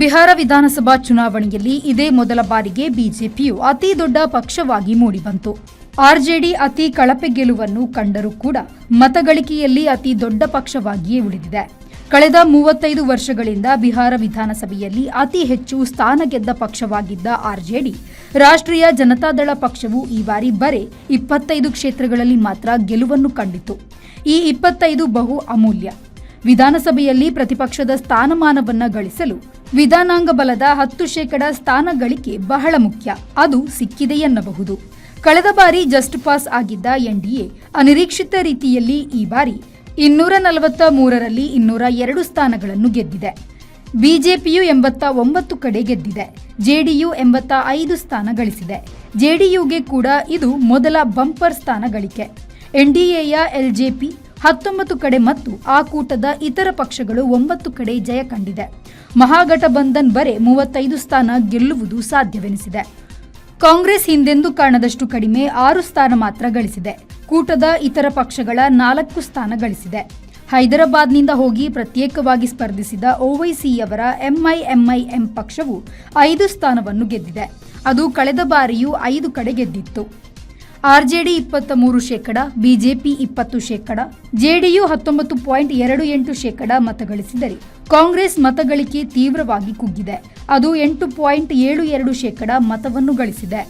ಬಿಹಾರ ವಿಧಾನಸಭಾ ಚುನಾವಣೆಯಲ್ಲಿ ಇದೇ ಮೊದಲ ಬಾರಿಗೆ ಬಿಜೆಪಿಯು ಅತಿ ದೊಡ್ಡ ಪಕ್ಷವಾಗಿ ಮೂಡಿಬಂತು. ಆರ್ಜೆಡಿ ಅತಿ ಕಳಪೆ ಗೆಲುವನ್ನು ಕಂಡರೂ ಕೂಡ ಮತಗಳಿಕೆಯಲ್ಲಿ ಅತಿ ದೊಡ್ಡ ಪಕ್ಷವಾಗಿಯೇ ಉಳಿದಿದೆ. ಕಳೆದ ಮೂವತ್ತೈದು ವರ್ಷಗಳಿಂದ ಬಿಹಾರ ವಿಧಾನಸಭೆಯಲ್ಲಿ ಅತಿ ಹೆಚ್ಚು ಸ್ಥಾನ ಗೆದ್ದ ಪಕ್ಷವಾಗಿದ್ದ ಆರ್ಜೆಡಿ, ರಾಷ್ಟ್ರೀಯ ಜನತಾದಳ ಪಕ್ಷವು ಈ ಬಾರಿ ಬರೆ ಇಪ್ಪತ್ತೈದು ಕ್ಷೇತ್ರಗಳಲ್ಲಿ ಮಾತ್ರ ಗೆಲುವನ್ನು ಕಂಡಿತು ಈ ಇಪ್ಪತ್ತೈದು ಬಹು ಅಮೂಲ್ಯ. ವಿಧಾನಸಭೆಯಲ್ಲಿ ಪ್ರತಿಪಕ್ಷದ ಸ್ಥಾನಮಾನವನ್ನ ಗಳಿಸಲು ವಿಧಾನಾಂಗ ಬಲದ ಹತ್ತು ಶೇಕಡ ಸ್ಥಾನ ಗಳಿಕೆ ಬಹಳ ಮುಖ್ಯ. ಅದು ಸಿಕ್ಕಿದೆ ಎನ್ನಬಹುದು. ಕಳೆದ ಬಾರಿ ಜಸ್ಟ್ ಪಾಸ್ ಆಗಿದ್ದ ಎನ್ಡಿಎ ಅನಿರೀಕ್ಷಿತ ರೀತಿಯಲ್ಲಿ ಈ ಬಾರಿ ಇನ್ನೂರ ನಲವತ್ತ ಮೂರರಲ್ಲಿ ಇನ್ನೂರ ಎರಡು ಸ್ಥಾನಗಳನ್ನು ಗೆದ್ದಿದೆ. ಬಿಜೆಪಿಯು ಎಂಬತ್ತ ಒಂಬತ್ತು ಕಡೆ ಗೆದ್ದಿದೆ. ಜೆಡಿಯು ಎಂಬತ್ತ ಐದು ಸ್ಥಾನ ಗಳಿಸಿದೆ. ಜೆಡಿಯುಗೆ ಕೂಡ ಇದು ಮೊದಲ ಬಂಪರ್ ಸ್ಥಾನ ಗಳಿಕೆ. ಎನ್ಡಿಎಯ ಎಲ್ಜೆಪಿ ಹತ್ತೊಂಬತ್ತು ಕಡೆ ಮತ್ತು ಆ ಕೂಟದ ಇತರ ಪಕ್ಷಗಳು ಒಂಬತ್ತು ಕಡೆ ಜಯ ಕಂಡಿದೆ. ಮಹಾಗಠಬಂಧನ್ ಬರೆ ಮೂವತ್ತೈದು ಸ್ಥಾನ ಗೆಲ್ಲುವುದು ಸಾಧ್ಯವೆನಿಸಿದೆ. ಕಾಂಗ್ರೆಸ್ ಹಿಂದೆಂದೂ ಕಾಣದಷ್ಟು ಕಡಿಮೆ ಆರು ಸ್ಥಾನ ಮಾತ್ರ ಗಳಿಸಿದೆ. ಕೂಟದ ಇತರ ಪಕ್ಷಗಳ ನಾಲ್ಕು ಸ್ಥಾನ ಗಳಿಸಿದೆ. ಹೈದರಾಬಾದ್ನಿಂದ ಹೋಗಿ ಪ್ರತ್ಯೇಕವಾಗಿ ಸ್ಪರ್ಧಿಸಿದ ಓವೈಸಿಯವರ ಎಂಐಎಂಐಎಂ ಪಕ್ಷವು ಐದು ಸ್ಥಾನವನ್ನು ಗೆದ್ದಿದೆ. ಅದು ಕಳೆದ ಬಾರಿಯೂ ಐದು ಕಡೆ ಗೆದ್ದಿತ್ತು. ಆರ್ಜೆಡಿ ಇಪ್ಪತ್ತ ಮೂರು ಶೇಕಡ, ಬಿಜೆಪಿ ಇಪ್ಪತ್ತು ಶೇಕಡ, ಜೆಡಿಯು ಹತ್ತೊಂಬತ್ತು ಪಾಯಿಂಟ್ ಎರಡು ಎಂಟು ಶೇಕಡ ಮತಗಳಿಸಿದರೆ ಕಾಂಗ್ರೆಸ್ ಮತಗಳಿಕೆ ತೀವ್ರವಾಗಿ ಕುಗ್ಗಿದೆ. ಅದು ಎಂಟು ಪಾಯಿಂಟ್ ಏಳು ಎರಡು ಶೇಕಡ ಮತವನ್ನು ಗಳಿಸಿದೆ.